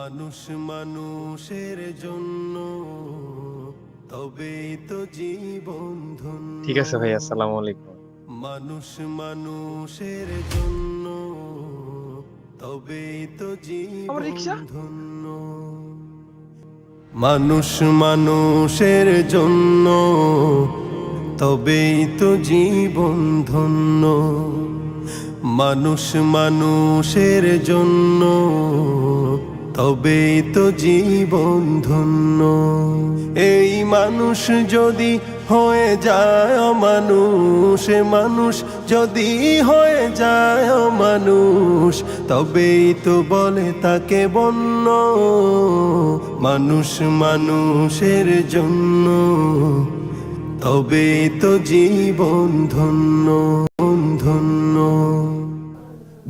মানুষ মানুষের জন্য তবেই তো জীবন ধন্য। ঠিক আছে ভাই আসসালামু আলাইকুম। মানুষ মানুষের জন্য তবেই তো জীবন? ধন্য। মানুষ মানুষের জন্য তবেই তো জীবন ধন্য। মানুষ মানুষের জন্য তবেই তো জীবন ধন্য। এই মানুষ যদি হয়ে যায় মানুষ মানুষ যদি হয়ে যায় মানুষ তবেই তো বলে তাকে বন্য। মানুষ মানুষের জন্য, তবেই তো জীবন ধন্য ধন্য।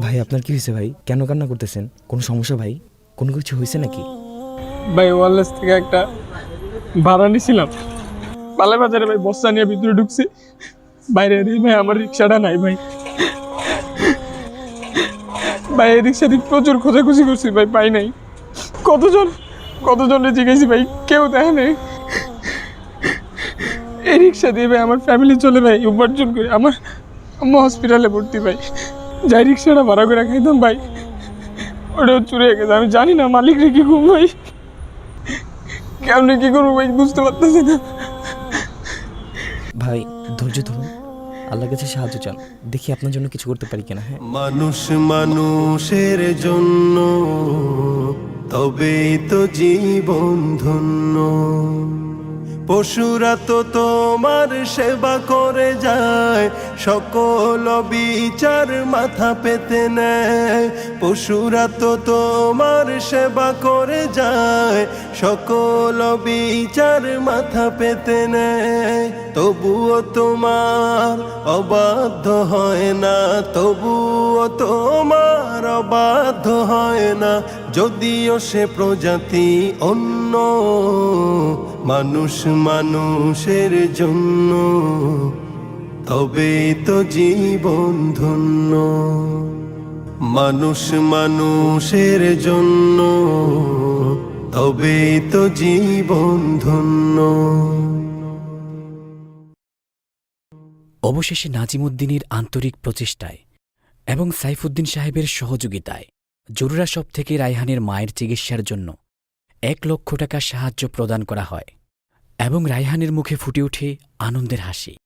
ভাই, আপনার কি হয়েছে ভাই? কেন কান্না করতেছেন? কোনো সমস্যা ভাই? কোনো কিছু হয়েছে নাকি? ভাই ওয়ারলেস থেকে একটা ভাড়া নিছিলাম। পালে বাজারে ভাই, বস্তা নিয়ে ভিতরে ঢুকছি। বাইরে দিয়ে ভাই, আমার রিক্সাটা নাই ভাই। ভাই, এই রিক্সা দিয়ে প্রচুর খোঁজাখুঁজি করছি ভাই, পাই নাই। কতজন? কতজনে জিজ্ঞেসি ভাই, কেউ দেখে নাই। এই রিক্সা দিয়ে ভাই, আমার ফ্যামিলি চলে ভাই, উপার্জন করে, আমার আম্মা হসপিটালে ভর্তি ভাই। যাই রিক্সাটা ভাড়া করে খাইতাম ভাই। ওটাও চুরে গেছে। আমি জানি না মালিক রে কি করব ভাই। কেমনে কি করব ভাই বুঝতে পারতেছি না। ভাই ধৈর্য ধরুন। আল্লাহর কাছে সাহায্য চান। দেখি আপনার জন্য কিছু করতে পারি কিনা হ্যাঁ? মানুষ মানুষের জন্য তবেই তো জীবন ধন্য। পশুরা তো তোমার সেবা করে যায়, সকল বিচার মাথা পেতে নেয়। পশুরা তো তোমার সেবা করে যায়, সকল বিচার মাথা পেতে নেয়। তবুও তোমার অবাধ্য হয় না, তবুও তোমার অবাধ্য হয় না যদিও সে প্রজাতি অন্য, মানুষ মানুষের জন্য তবে তো জীবন ধন্য। মানুষ মানুষের জন্য তবে তো জীবন ধন্য। অবশেষে নাজিমুদ্দিনের আন্তরিক প্রচেষ্টায় এবং সাইফুদ্দিন সাহেবের সহযোগিতায় জরুরা সব থেকে রায়হানের মায়ের চিকিৎসার জন্য এক লক্ষ টাকা সাহায্য প্রদান করা হয় এবং রায়হানের মুখে ফুটে ওঠে আনন্দের হাসি।